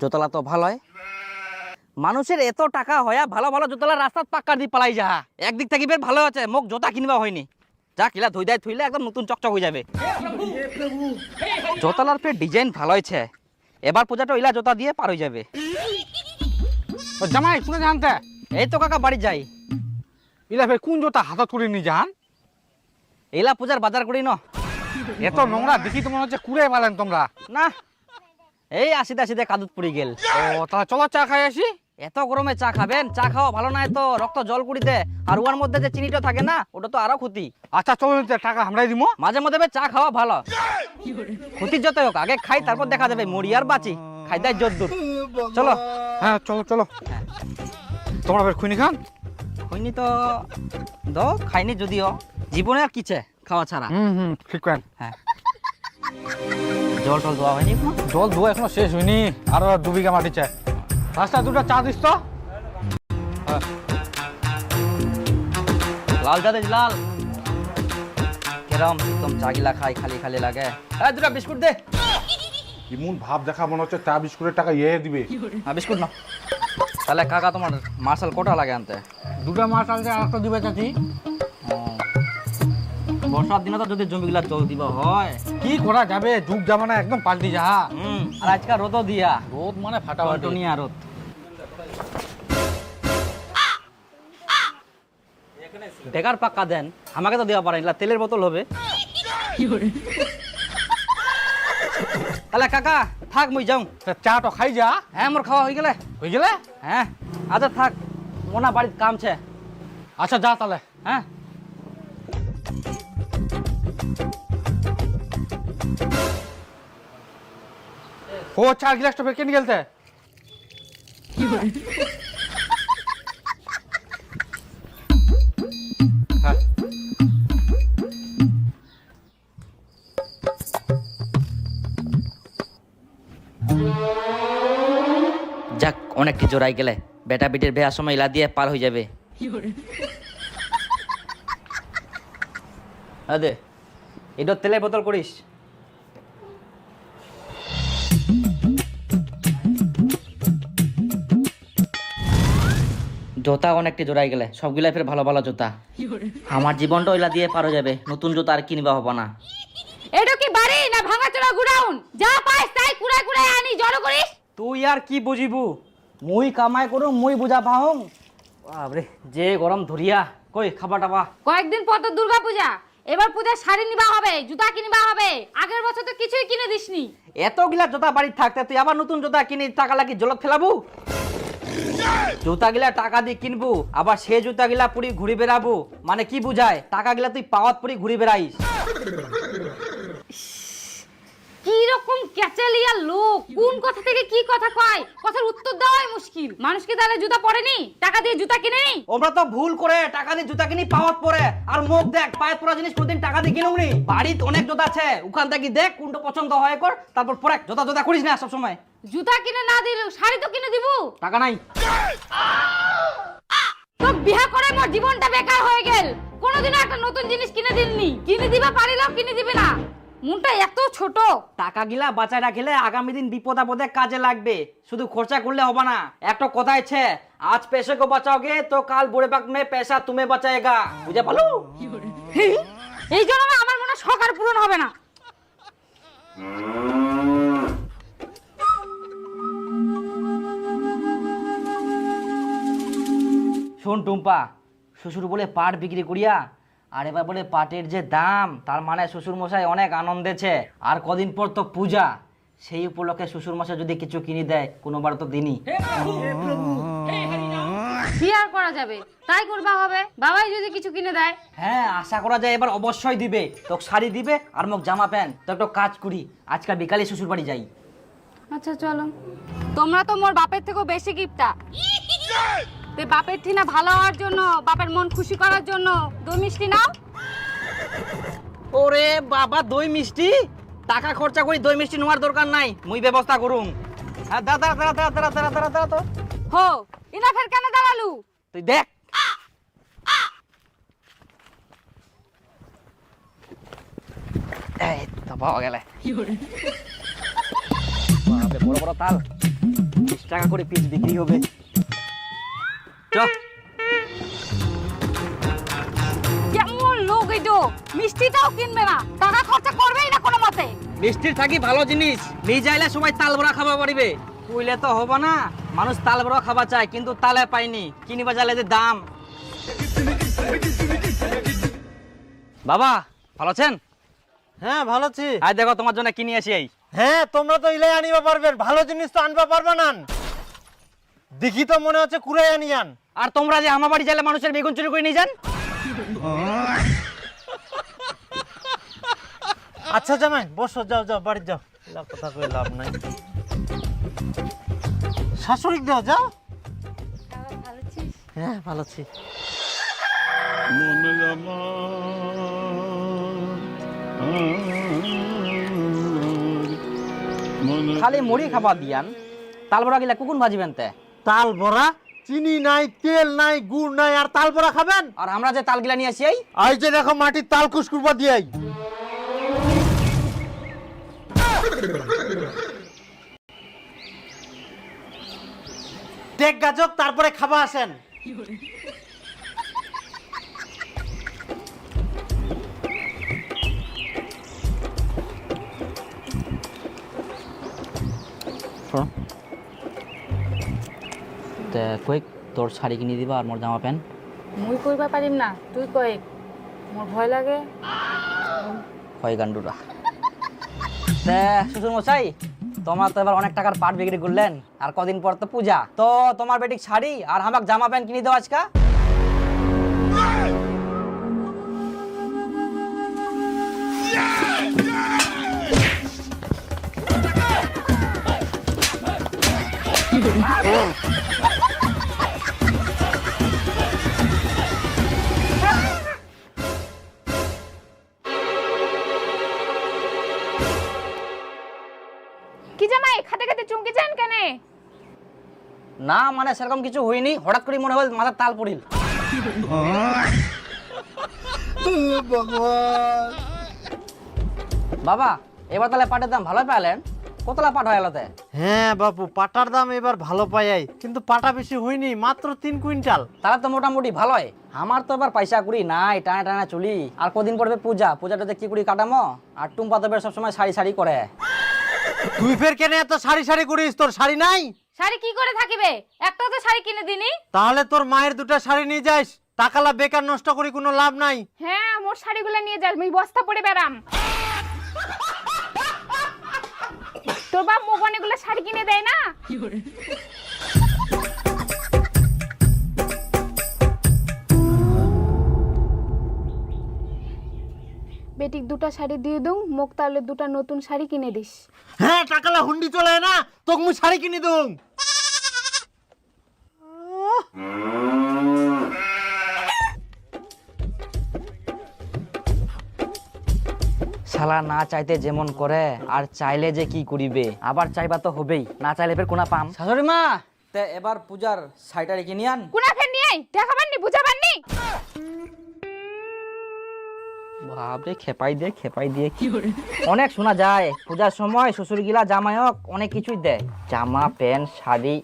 জোতলা তো ভালো হয় মানুষের এত টাকা হয়া ভালো ভালো জোতলা রাস্তাত পাক্কা দিয়ে পালাই যা। একদিক থেকে বেশ ভালো আছে মোক জোতা কিনবা হয়নি। যা কিলা ধুই দেয় থুইলে একদম নতুন চকচক হয়ে যাবে। জোতলার ফের ডিজাইন ভালো হয়েছে। এবার পূজাটা ইলা জোতা দিয়ে পার হয়ে যাবে। জামাই কোনে জানতে এই তো কাকা বাড়ি যাই। ইলা ফের কোন জোতা হাতত করে নি জান? এলা পূজার বাজার করি ন। এত নোংরা দেখি তো মনে হচ্ছে কুড়ে পালেন তোমরা। না এই আসিতে আসিতে কাদুত পড়ে গেল। ও তাহলে চলো চা খাই আসি। এত গরমে চা খাবেন? চা খাওয়া ভালো নয় তো রক্ত জল কুড়িতে আর উয়ার মধ্যে যে চিনিটা থাকে না ওটা তো আরও ক্ষতি। আচ্ছা চলো টাকা আমরাই দিব মাঝে মধ্যে চা খাওয়া ভালো। ক্ষতি যত হোক আগে খাই তারপর দেখা যাবে মরি আর বাঁচি। খাই দেয় যদ্দূর। চলো। হ্যাঁ চলো চলো। তোমরা ফের খুনি খান? হয়নি তো দ খাইনি যদিও। জীবনে আর কিছে খাওয়া ছাড়া। হুম হুম ঠিক হ্যাঁ। জল টল দেওয়া হয়নি এখনও? জল ধোয়া এখনও শেষ হয়নি আরও দু বিঘা মাটি চাই রাস্তা দুটো চা দিস তো। লাল চা দিস লাল। কেরম একদম চা গিলা খাই খালি খালি লাগে। এই দুটা বিস্কুট দে। এমন ভাব দেখা মনে হচ্ছে চা বিস্কুটের টাকা ইয়ে দিবে। হ্যাঁ বিস্কুট না তাহলে কাকা তোমার মার্শাল কোটা লাগে আনতে। দুটো মাছ আনতে আর একটা দিবে চাচি। বর্ষার দিনে তো যদি জমিগুলা জল দিব হয়। কি করা যাবে? যুগ জামানা একদম পাল্টি যাহা। হুম। আর আজকাল রোদও দিয়া। রোদ মানে ফাটাফাটি। টনিয়া রোদ। বেকার পাক্কা দেন আমাকে তো দেওয়া পারেন তেলের বোতল হবে। তাহলে কাকা থাক মুই যাও। চা তো খাই যা। হ্যাঁ মোর খাওয়া হয়ে গেলে। হয়ে গেলে? হ্যাঁ আচ্ছা থাক মোনা বাড়ির কাম ছে আচ্ছা যা তাহলে। হ্যাঁ। ও চার গ্লাসটা ফের কেন গেলতে। হ্যাঁ যাক অনেকটি জোড়াই গেলে। বেটা বেটির বেয়ার সময় ইলা দিয়ে পার হয়ে যাবে। আদে এটা তেলের বোতল করিস। জোতা অনেকটি জোড়াই গেলে সবগুলাই ফের ভালো ভালো জুতা। আমার জীবনটা ওইলা দিয়ে পারো যাবে নতুন জুতা আর কিনবা হব না। এটা কি বাড়ি না ভাঙাচোরা গুডাউন? যা পাইস তাই কুড়াই কুড়াই আনি জড়ো করিস। তুই আর কি বুঝিবু? মুই কামাই করু মুই বুঝা পাহং বাবরে যে গরম ধরিয়া কই খাবা টাবা। কয়েকদিন পর তো দুর্গা পূজা এবার পূজা শাড়ি নিবা হবে জুতা কিনবা হবে। আগের বছর তো কিছুই কিনে দিসনি। এতগুলা জোতা বাড়ি থাকতে তুই আবার নতুন জোতা কিনে টাকা লাগি জলত ফেলাবু? জুতা গিলা টাকা দিয়ে কিনবু আবার সে জুতা গিলা পুরি ঘুরি বেড়াবু। মানে কি বুঝায়? টাকা গিলা তুই পাওয়াত পুরি ঘুরি বেড়াইস। কি রকম ক্যাচালিয়া লোক। কোন কথা থেকে কি কথা কয়? কথার উত্তর দেওয়াই মুশকিল। মানুষ কি তাহলে জুতা পরেনি? টাকা দিয়ে জুতা কিনে ওমরা তো ভুল করে টাকা দিয়ে জুতা কিনি পাওয়াত পরে। আর মুখ দেখ পায়ের পরা জিনিস কোনদিন টাকা দিয়ে কিনুম নি বাড়িতে অনেক জুতা আছে। ওখান থেকে দেখ কোনটা পছন্দ হয় কর তারপর পরে জুতা জুতা করিস না সব সময় জুতা কিনে না দিল শাড়ি তো কিনে দিব। টাকা নাই। তো বিয়া করে মোর জীবনটা বেকার হয়ে গেল। কোনোদিনও একটা নতুন জিনিস কিনে দিলনি কিনে দিবা পারিলেও কিনে দিবে না। মনটা এত ছোট। টাকা গিলা বাঁচায় রাখিলে আগামী দিন বিপদ আপদে কাজে লাগবে। শুধু খরচা করলে হবে না। একটা কথা আছে আজ পেশে কো বাঁচাওগে তো কাল বুড়ে পাক মে পেশা তুমি বাঁচায়েগা। বুঝে পালো এই জন্য আমার মনে শখ পূরণ হবে না। শোন টুম্পা শ্বশুর বলে পাট বিক্রি করিয়া আর এবার বলে পাটের যে দাম তার মানে শ্বশুর মশাই অনেক আনন্দেছে আর কদিন পর তো পূজা সেই উপলক্ষে শ্বশুর মশাই যদি কিছু কিনে দেয় কোনোবার তো দিনই। কি আর করা যাবে? তাই করবা হবে। বাবাই যদি কিছু কিনে দেয়। হ্যাঁ আশা করা যায় এবার অবশ্যই দিবে। তোকে শাড়ি দিবে আর মোক জামা প্যান্ট। তো একটা কাজ করি আজকাল বিকালে শ্বশুর বাড়ি যাই। আচ্ছা চলো। তোমরা তো মোর বাপের থেকেও বেশি গিফটা তে বাপের ঠিনা ভালো হওয়ার জন্য বাপের মন খুশি করার জন্য দই মিষ্টি নাও। ওরে বাবা দই মিষ্টি? টাকা খরচা করি দই মিষ্টি নেওয়ার দরকার নাই। মুই ব্যবস্থা করুম। হ্যাঁ দাঁড়া দাঁড়া দাঁড়া দাঁড়া দাঁড়া দাঁড়া দাঁড়া তো। হো ইনা ফের কেন দাঁড়ালু? তুই দেখ। এই তো পাওয়া গেলে। বড় বড় তাল। বিশ টাকা করে পিস বিক্রি হবে। চ কেমন লোক এইটো মিষ্টিটাও কিনবে না। টাকা খরচা করবেই না কোনো মতে। মিষ্টির থাকি ভালো জিনিস। নিয়ে যাইলে সবাই তাল বড়া খাবার পারিবে কইলে তো হব না। মানুষ তাল বড়া খাবার চায় কিন্তু তালে পাইনি। কিনিবা জালে যে দাম। বাবা ভালো আছেন? হ্যাঁ ভালো আছি। আজ দেখো তোমার জন্য কিনে আসি এই। হ্যাঁ তোমরা তো ইলাই আনিবা পারবেন ভালো জিনিস তো আনবা পারবা না। দেখি তো মনে হচ্ছে কুড়াই আনিয়ান আর তোমরা যে আমার বাড়ি যাইলে মানুষের বেগুন চুরি করে নিয়ে যান? আচ্ছা জামাই বসো যাও যাও বাড়ি যাও। কথা কই লাভ নাই। শাশুড়ি দাও যাও। হ্যাঁ ভালো আছি। খালি মুড়ি খাবার দিয়ান তাল বড়া গিলা কুকুন ভাজিবেন তে? তাল বড়া চিনি নাই তেল নাই গুড় নাই আর তাল বড়া খাবেন? আর আমরা যে তাল গিলা নিয়ে আসি এই? আই যে দেখো মাটির তাল কুসকুরবা দিয়াই দেখ গাজক তারপরে খাবা আসেন। কই তোর শাড়ি কিনে দিবা আর মোর জামা প্যান্ট। মুই কইবা পারিম না তুই কই মোর ভয় লাগে। হয় গান্ডুরা। শ্বশুর মশাই তোমার তো এবার অনেক টাকার পাট বিক্রি করলেন আর কদিন পর তো পূজা। তো তোমার বেটিক শাড়ি আর আমাক জামা প্যান্ট কিনে দাও আজকা। কি না মানে সেরকম কিছু হয়নি হঠাৎ করে মনে হয় মাথার তাল পড়িল। বাবা এবার তাহলে পাটের দাম ভালো পেলেন কতলা পাট হয় এলাতে? হ্যাঁ বাপু পাটার দাম এবার ভালো পাই কিন্তু পাটা বেশি হয়নি মাত্র তিন কুইন্টাল। তাহলে তো মোটামুটি ভালোই। আমার তো এবার পয়সা কুড়ি নাই টানা টানা চুলি। আর কদিন পড়বে পূজা পূজাটাতে কি কুড়ি কাটামো? আর টুম্পা তো সবসময় শাড়ি শাড়ি করে। তুই ফের কেন এত সারি সারি করিস? তোর শাড়ি নাই? শাড়ি কি করে থাকিবে? একটা তো শাড়ি কিনে দিনি। তাহলে তোর মায়ের দুটো শাড়ি নিয়ে যাস। টাকালা বেকার নষ্ট করি কোনো লাভ নাই। হ্যাঁ মোর শাড়িগুলো নিয়ে যাস আমি বস্তা পরে বেরাম তোর বাপ মুখ অনেকগুলো শাড়ি কিনে দেয় না? বেটিক দুটা শাড়ি দিয়ে দઉં মোক তাহলে দুটা নতুন শাড়ি কিনে দিস। হ্যাঁ টাকালা হুন্ডি চলে না তোকে মুই শাড়ি কিনে দুং শালা না চাইতে যেমন করে আর চাইলে যে কি করিবে? আবার চাইবা তো হবেই না চাইলে ফের কোনা পাম? শাশুড়ি মা তে এবার পূজার শাড়িটা রেখে নিয়ে আন। কোনা ফের নিয়ে আই দেখাবার নি বুঝাবার নি বাপরে খেপাই দিয়ে খেপাই দিয়ে কি অনেক শোনা যায় পূজার সময় শ্বশুর গিলা জামাইক অনেক কিছুই দেয়। জামা প্যান্ট শাড়ি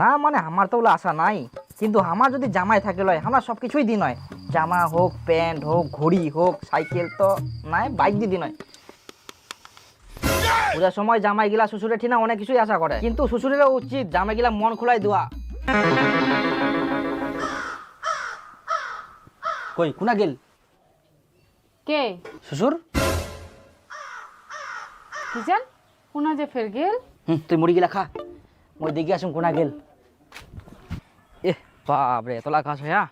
না মানে আমার তো ওগুলো আশা নাই। কিন্তু আমার যদি জামাই থাকে লয় আমরা সব কিছুই দিন হয়। জামা হোক প্যান্ট হোক ঘড়ি হোক সাইকেল তো নাই বাইক দিয়ে দিন পূজার সময় জামাই গিলা শ্বশুরের ঠিনা অনেক কিছুই আশা করে। কিন্তু শ্বশুরেরও উচিত জামাই গিলা মন খোলাই দেওয়া। কই কোনা গেল? কে? শ্বশুর? কি জান? কোনা যে ফের গেল? তুই মুড়ি গিলা খা। মই দেখি আসুন কোনা গেল। বাপরে তোলা কাজ হয়া?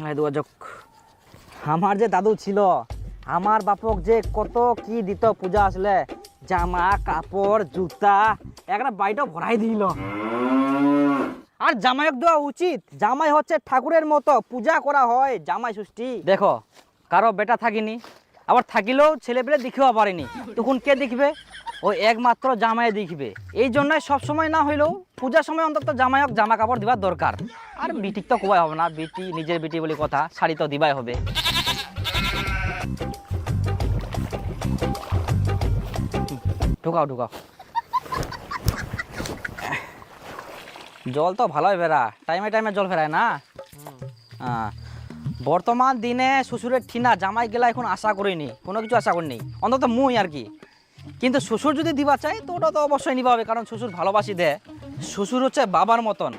নাই আমার যে দাদু ছিল, আমার বাপক যে কত কি দিত পূজা আসলে জামা, কাপড়, জুতা একটা বাড়িটা ভরাই দিল। আর জামাইক দেওয়া উচিত। জামাই হচ্ছে ঠাকুরের মতো, পূজা করা হয় জামাই ষষ্ঠী। দেখো, কারও বেটা থাকিনি আবার থাকিলেও ছেলেপেলে দেখিও পারেনি। তখন কে দেখবে? ওই একমাত্র জামাই দেখবে। এই জন্যই সবসময় না হইলেও পূজার সময় অন্তত জামাইক জামা কাপড় দিবার দরকার। আর বিটিক তো কোবাই হবে না, বিটি নিজের বিটি বলে কথা, শাড়ি তো দিবাই হবে। ঢুকাও ঢুকাও। জল তো ভালোই ফেরা টাইমে টাইমে জল ফেরায় না? হ্যাঁ বর্তমান দিনে শ্বশুরের ঠিনা জামাই গেলা এখন আশা করিনি কোনো কিছু আশা করিনি অন্তত মুই আর কি। কিন্তু শ্বশুর যদি দিবা চাই তো ওটা তো অবশ্যই নিবা হবে কারণ শ্বশুর ভালোবাসি দেয় শ্বশুর হচ্ছে বাবার মতন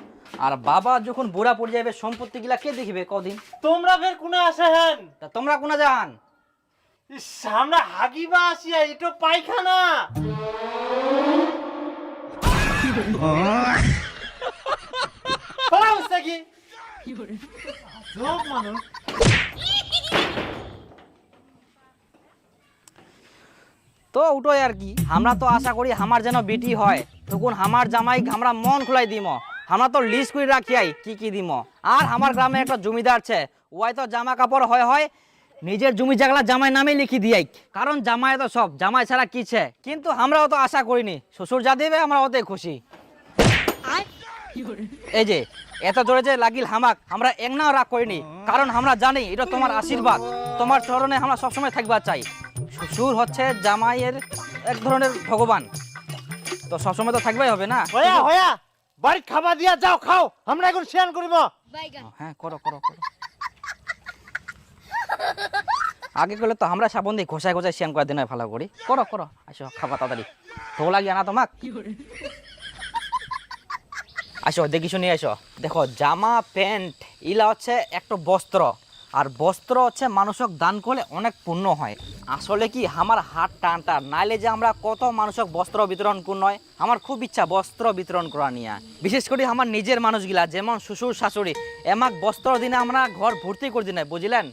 আর বাবা যখন বুড়া পড়ে যাবে সম্পত্তি সম্পত্তিগুলা কে দেখবে কদিন? তোমরা ফের কোনে আসে হেন? তা তোমরা কোনা যান? ইস, আমরা হাগিবা আসিয়া এটা পায়খানা। পালাও সাকি সব মানুষ। তো ওটাই আর কি। আমরা তো আশা করি আমার যেন বেটি হয়। তখন আমার জামাই আমরা মন খুলাই দিম। আমরা তো লিস্ট করে রাখিয়াই কি কি দিম। আর আমার গ্রামে একটা জমিদার আছে, ওয়াই তো জামা কাপড় হয় হয় নিজের জমি জাগলা জামাই নামে লিখি দিয়াই কারণ জামাই তো সব, জামাই ছাড়া কিছে কিন্তু আমরাও তো আশা করিনি। শ্বশুর যা দেবে আমরা ওতে খুশি। এই যে, এত জোরে যে লাগিল হামাক, আমরা একনাও রাগ করিনি। কারণ আমরা জানি, এটা তোমার আশীর্বাদ। তোমার চরণে আমরা সবসময় থাকবা চাই। শ্বশুর হচ্ছে জামাইয়ের এক ধরনের ভগবান। তো সবসময় তো থাকবাই হবে না? হয়া হয়া বাড়ি খাবার দিয়া যাও খাও আমরা এখন শেয়ার করিব। হ্যাঁ করো করো করো। আগে করলে তো আমরা সাবন দিয়ে ঘষায় ঘষায় শ্যান করে দিন ভালো করি। করো করো আসো খাবা তাড়াতাড়ি। তো লাগিয়ে না তোমাক আসো দেখি শুনি আসো। দেখো জামা প্যান্ট ইলা হচ্ছে একটা বস্ত্র। আর বস্ত্র হচ্ছে মানুষক দান করলে অনেক পুণ্য হয়। আসলে কি, আমার হাত টান টান, নাইলে যে আমরা কত মানুষক বস্ত্র বিতরণ হয় আমার খুব ইচ্ছা বস্ত্র বিতরণ করা নিয়ে। বিশেষ করে আমার নিজের মানুষগুলা, যেমন শ্বশুর, শাশুড়ি, এমাক বস্ত্র দিনে আমরা ঘর ভর্তি করে দিনে বুঝলেন?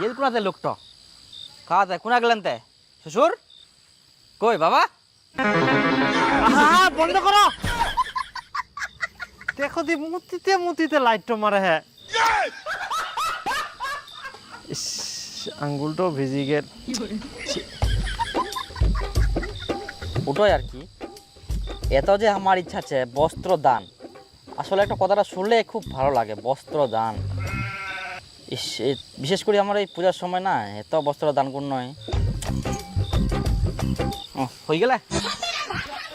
গেল কোনাতে লোকটা? খাওয়াতে কোনা গেলেন তে? শ্বশুর? কই, বাবা? বন্ধ করো! দেখো দি, মুতিতে মুতিতে লাইট মারে হ্যাঁ আঙ্গুলটাও ভিজি গেল। ওটাই আর কি। এত যে আমার ইচ্ছা আছে বস্ত্র দান আসলে একটা কথাটা শুনলে খুব ভালো লাগে বস্ত্র দান বিশেষ করে আমার এই পূজার সময় না এত বস্ত্র দান কোন নয় হয়ে গেলে?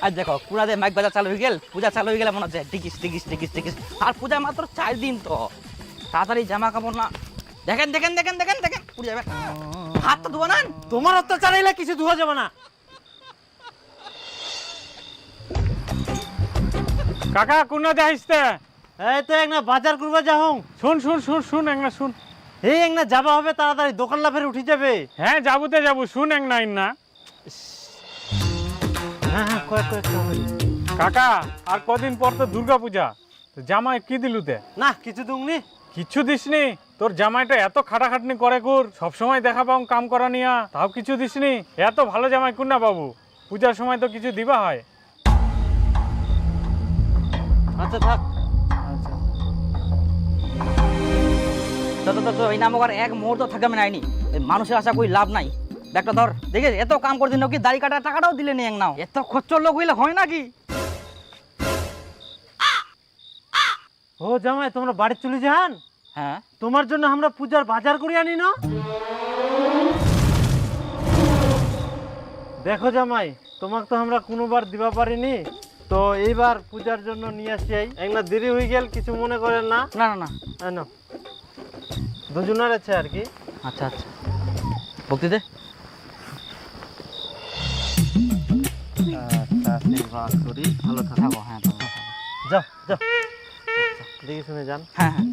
আর দেখো কুড়াতে মাইক বাজার চালু হয়ে গেল পূজা চালু হয়ে গেলে মনে হচ্ছে টিকিস টিকিস টিকিস টিকিস। আর পূজা মাত্র চার দিন তো। তাড়াতাড়ি জামা কাপড় না। দেখেন দেখেন দেখেন দেখেন দেখেন পুড়ে যাবে। হাত তো ধোয়া না তোমার অত্যাচার এলে কিছু ধোয়া যাবে না। কাকা কোনা যাইসতে এই তো এক না বাজার করবা যাও শুন শুন শুন শুন একটা শুন। এই এক না যাবা হবে তাড়াতাড়ি দোকান লাফের উঠে যাবে। হ্যাঁ যাবুতে যাব। শুন এক না না হ্যাঁ হ্যাঁ। কাকা আর কদিন পর তো দুর্গা পূজা জামাই কি দিলুতে? না কিছু দুংনি। কিচ্ছু দিসনি। তোর জামাইটা এত খাটাখাটনি করে কুর। সবসময় দেখা পাও কাম করা নিয়া। তাও কিছু দিসনি। এত ভালো জামাই কুন না বাবু। পূজার সময় তো কিছু দিবা হয়। আচ্ছা থাক। তো এই এক মুহূর্ত মানুষের কই লাভ নাই। ধর। দেখে এত কাম করে দিন কি দাড়ি কাটার টাকাটাও দিলে নি এক নাও। এত খরচর লোক হইলে হয় নাকি? ও জামাই তোমরা বাড়ি চলে যান। হ্যাঁ। তোমার জন্য আমরা পূজার বাজার করে আনি না। দেখো জামাই তোমাকে তো আমরা কোনোবার দিবা পারিনি। তো এইবার পূজার জন্য নিয়ে আসি একটা দেরি হয়ে গেল কিছু মনে করেন না? না না না। নাও। দুজনের আছে আর কি। আচ্ছা আচ্ছা। ভক্তি দে। আচ্ছা করি। ভালো থাকো। হ্যাঁ। যাও যাও। দেখে শুনে যান। হ্যাঁ হ্যাঁ।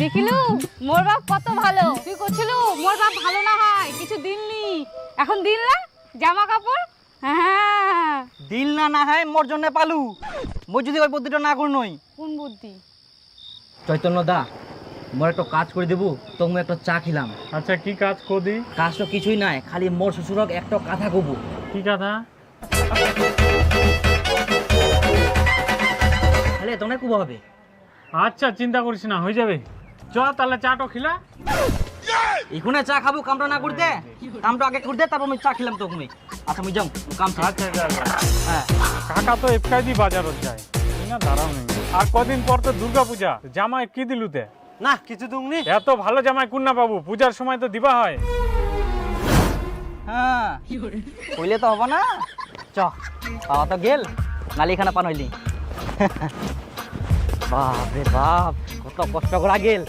দেখিলু মোর বাপ কত ভালো। তুই করছিল মোর বাপ ভালো না হয় কিছু দিননি এখন দিন না জামা কাপড়? হ্যাঁ দিল না না হয় মোর জন্য পালু। মই যদি ওই বুদ্ধিটা না করি নই। কোন বুদ্ধি? চৈতন্য দা মোর একটা কাজ করে দেবো তো মই একটা চা খেলাম। আচ্ছা কি কাজ কদি? কাজ তো কিছুই নাই খালি মোর শ্বশুরক একটা কথা কব। কি কথা? খালি তোমরা কুব হবে। আচ্ছা চিন্তা করিস না হয়ে যাবে। চ তাহলে চাটো খিলা। এখানে চা খাব কামটা না করতে? কামটা আগে করতে তারপর আমি চা খেলাম তো তুমি আচ্ছা আমি যাও কাম। আচ্ছা। হ্যাঁ। কাকা তো এফকাই দি বাজারত যায়। না দাঁড়াও নেই। আর কদিন পর তো দুর্গা পূজা জামাই কি দিলুতে না কিছু দুংনি এত ভালো জামাই কুন্না বাবু পূজার সময় তো দিবা হয়। হ্যাঁ। কইলে তো হব না। চ বাবা তো গেল। নালিখানা পান হইলি। বাপ রে বাপ কত কষ্ট করা গেল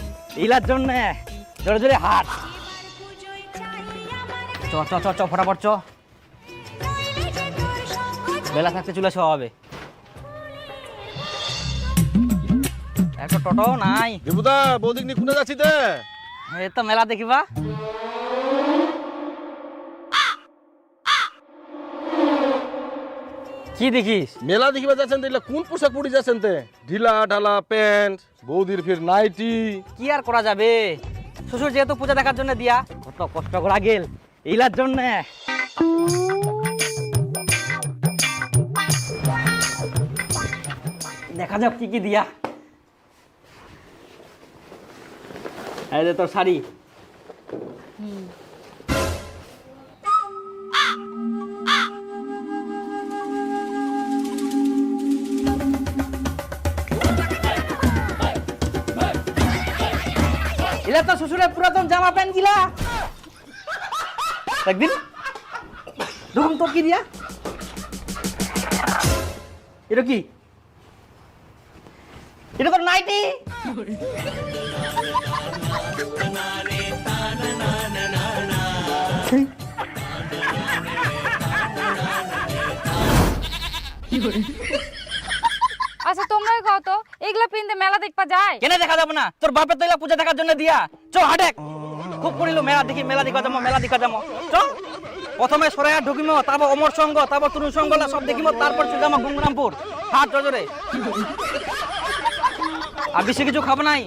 ইলার জন্য জোরে জোরে হাট। চ চ চ চ ফটাফট চ। বেলা থাকতে চলে আসা হবে। একটা টোটো নাই। দেবুদা বৌদিক নিয়ে কোনে যাচ্ছি তে। এই তো মেলা দেখিবা কি দেখিস? মেলা দেখিবা যাচ্ছেন দেখলে কোন পোশাক পরে যাচ্ছেন তে? ঢিলা ঢালা প্যান্ট বৌদির ফির নাইটি। কি আর করা যাবে? শ্বশুর যেহেতু পূজা দেখার জন্য দিয়া কত কষ্ট করা গেল এইলার জন্য। দেখা যাক কি কি দিয়া। এই যে তোর শাড়ি। এলা তো শ্বশুরের পুরাতন জামা প্যান্ট গিলা একদিন? দেখুন তোর কি দিয়া? এটা কি? এটা তোর নাইটি? আচ্ছা তোমরাই কত এগুলা পিনতে মেলা দেখবা যায় কেন দেখা যাব না? তোর বাপের তো পূজা দেখার জন্য দিয়া। চ, হাটেক। খুব করিল মেলা দেখি, মেলা দেখা যাব, মেলা দেখা যাব। চ। প্রথমে সরাইয়া ঢুকিম, তারপর অমর সঙ্গ, তারপর তরুণ সঙ্গ সব দেখিম, তারপর চলে যাব গুমরামপুর হাট জজরে আর বেশি কিছু খাব নাই?